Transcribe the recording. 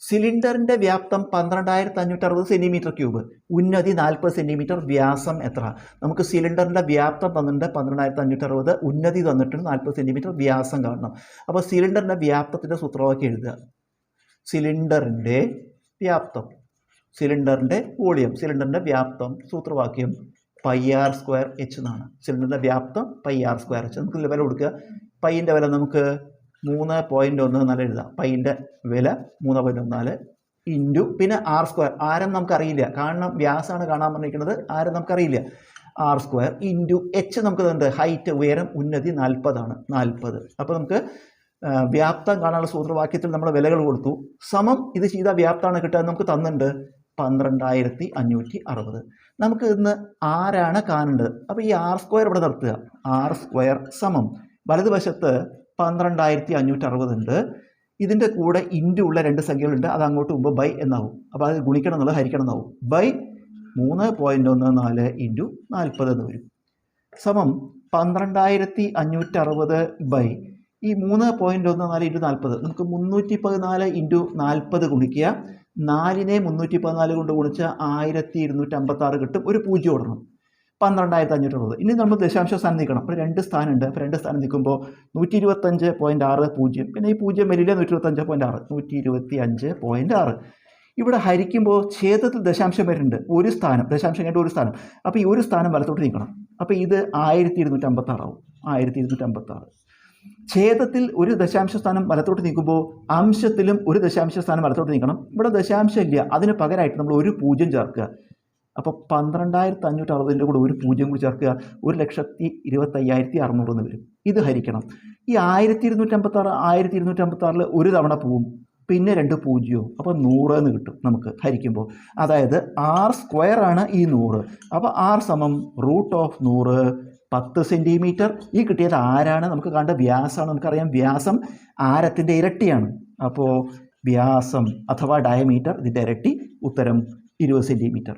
സിലിണ്ടറിന്റെ വ്യാപ്തം പന്ത്രണ്ടായിരത്തി അഞ്ഞൂറ്റി അറുപത് സെന്റിമീറ്റർ ക്യൂബ്. ഉന്നതി നാൽപ്പത് സെന്റിമീറ്റർ വ്യാസം എത്ര? നമുക്ക് സിലിണ്ടറിന്റെ വ്യാപ്തം തന്നിട്ടുണ്ട് പന്ത്രണ്ടായിരത്തി അഞ്ഞൂറ്റി അറുപത് ഉന്നതി തന്നിട്ടുണ്ട് നാൽപ്പത് സെന്റിമീറ്റർ വ്യാസം കാണണം. അപ്പോൾ സിലിണ്ടറിന്റെ വ്യാപ്തത്തിന്റെ സൂത്രവാക്യം എഴുതുക. സിലിണ്ടറിന്റെ വ്യാപ്തം. സിലിണ്ടറിന്റെ വോളിയം. സിലിണ്ടറിന്റെ വ്യാപ്തം സൂത്രവാക്യം പൈ ആർ സ്ക്വയർ എച്ച് എന്നാണ്. സിലിണ്ടറിന്റെ വ്യാപ്തം പൈ ആർ സ്ക്വയർ എച്ച് നമുക്ക് വില കൊടുക്കുക. പൈന്റെ വില നമുക്ക് മൂന്ന് പോയിന്റ് ഒന്ന് നാല് എഴുതാം. പൈന്റെ വില മൂന്ന് പോയിന്റ് ഒന്നാൽ നാല് ഇന്റു പിന്നെ ആർ സ്ക്വയർ ആരം നമുക്കറിയില്ല. കാരണം വ്യാസമാണ് കാണാൻ പറഞ്ഞിരിക്കുന്നത്. ആരം നമുക്കറിയില്ല. ആർ സ്ക്വയർ ഇന്റു എച്ച് നമുക്ക് എന്ത്? ഹൈറ്റ് ഉയരം ഉന്നതി നാൽപ്പതാണ്. നാൽപ്പത്. അപ്പോൾ നമുക്ക് വ്യാപ്തം കാണാനുള്ള സൂത്രവാക്യത്തിൽ നമ്മൾ വിലകൾ കൊടുത്തു. സമം ഇത് ചെയ്ത വ്യാപ്തമാണ് കിട്ടുക. നമുക്ക് തന്നിട്ടുണ്ട് പന്ത്രണ്ടായിരത്തി അഞ്ഞൂറ്റി അറുപത് നമുക്ക് ഇന്ന് ആരാണ് കാണേണ്ടത്? അപ്പോൾ ഈ ആർ സ്ക്വയർ ഇവിടെ നിർത്തുക. ആർ സ്ക്വയർ സമം. വലതുവശത്ത് പന്ത്രണ്ടായിരത്തി അഞ്ഞൂറ്റി അറുപത് ഉണ്ട് ഇതിന്റെ കൂടെ ഇന്റു ഉള്ള രണ്ട് സംഖ്യകളുണ്ട്. അത് അങ്ങോട്ട് മുമ്പ് ബൈ എന്നാവും. അപ്പോൾ അത് ഗുണിക്കണം എന്നുള്ളത് ഹരിക്കണം എന്നാവും. ബൈ മൂന്ന് പോയിന്റ് ഒന്ന് നാല് ഇന്റു നാൽപ്പത് എന്ന് വരും. സമം പന്ത്രണ്ടായിരത്തി അഞ്ഞൂറ്റി അറുപത് ബൈ. ഈ മൂന്ന് പോയിന്റ് ഒന്ന് നാല് ഇന്റു നാൽപ്പത് നമുക്ക് മുന്നൂറ്റി പതിനാല് ഇന്റു നാൽപ്പത് ഗുണിക്കുക. നാലിനെ മുന്നൂറ്റി പതിനാല് കൊണ്ട് ഗുണിച്ച് ആയിരത്തി ഇരുന്നൂറ്റി അമ്പത്താറ് കിട്ടും. ഒരു പൂജ്യം ഇടണം. പന്ത്രണ്ടായിരത്തി അഞ്ഞൂറ്റി അറുപത് ഇനി നമ്മൾ ദശാംശ സ്ഥാനം നിൽക്കണം അപ്പോൾ രണ്ട് സ്ഥാനമുണ്ട്. അപ്പോൾ രണ്ട് സ്ഥാനം നിൽക്കുമ്പോൾ നൂറ്റി ഇരുപത്തഞ്ച് പോയിന്റ് ആറ് പൂജ്യം. പിന്നെ ഈ പൂജ്യം വരില്ല? നൂറ്റി ഇരുപത്തഞ്ച് പോയിന്റ് ആറ്. നൂറ്റി ഇരുപത്തി അഞ്ച് പോയിന്റ് ആറ്. ഇവിടെ ഹരിക്കുമ്പോൾ ഛേദത്തിൽ ദശാംശം വരുന്നുണ്ട് ഒരു സ്ഥാനം. ദശാംശം കഴിഞ്ഞിട്ട് ഒരു സ്ഥാനം. അപ്പോൾ ഈ ഒരു സ്ഥാനം വലത്തോട്ട് നീക്കണം. അപ്പോൾ ഇത് ആയിരത്തി ഇരുന്നൂറ്റി ആറാവും ആയിരത്തി ഇരുന്നൂറ്റി ആറ് ഛേദത്തിൽ ഒരു ദശാംശ സ്ഥാനം വലത്തോട്ട് നീക്കുമ്പോൾ അംശത്തിലും ഒരു ദശാംശ സ്ഥാനം വലത്തോട്ട് നീക്കണം. ഇവിടെ ദശാംശം ഇല്ല. അതിന് പകരമായിട്ട് നമ്മൾ ഒരു പൂജ്യം ചേർക്കുക. അപ്പോൾ പന്ത്രണ്ടായിരത്തി അഞ്ഞൂറ്റി അറുപതിന്റെ കൂടെ ഒരു പൂജ്യം കൂടി ചേർക്കുക ഒരു ലക്ഷത്തി ഇരുപത്തയ്യായിരത്തി അറുന്നൂറ് എന്ന് വരും. ഇത് ഹരിക്കണം. ഈ ആയിരത്തി ഇരുന്നൂറ്റമ്പത്താറ് ആയിരത്തി ഇരുന്നൂറ്റമ്പത്തി ആറിൽ ഒരു തവണ പോവും പിന്നെ രണ്ട് പൂജ്യവും. അപ്പോൾ നൂറ് എന്ന് കിട്ടും നമുക്ക് ഹരിക്കുമ്പോൾ അതായത് ആർ സ്ക്വയർ ആണ് ഈ നൂറ്. അപ്പോൾ ആർ സമം റൂട്ട് ഓഫ് നൂറ് പത്ത് സെന്റിമീറ്റർ ഈ കിട്ടിയത് ആരാണ്? നമുക്ക് കണ്ട വ്യാസമാണ്. നമുക്കറിയാം വ്യാസം ആരത്തിന്റെ ഇരട്ടിയാണ്. അപ്പോൾ വ്യാസം അഥവാ ഡയമീറ്റർ ഇതിന്റെ ഇരട്ടി ഉത്തരം ഇരുപത് സെന്റിമീറ്റർ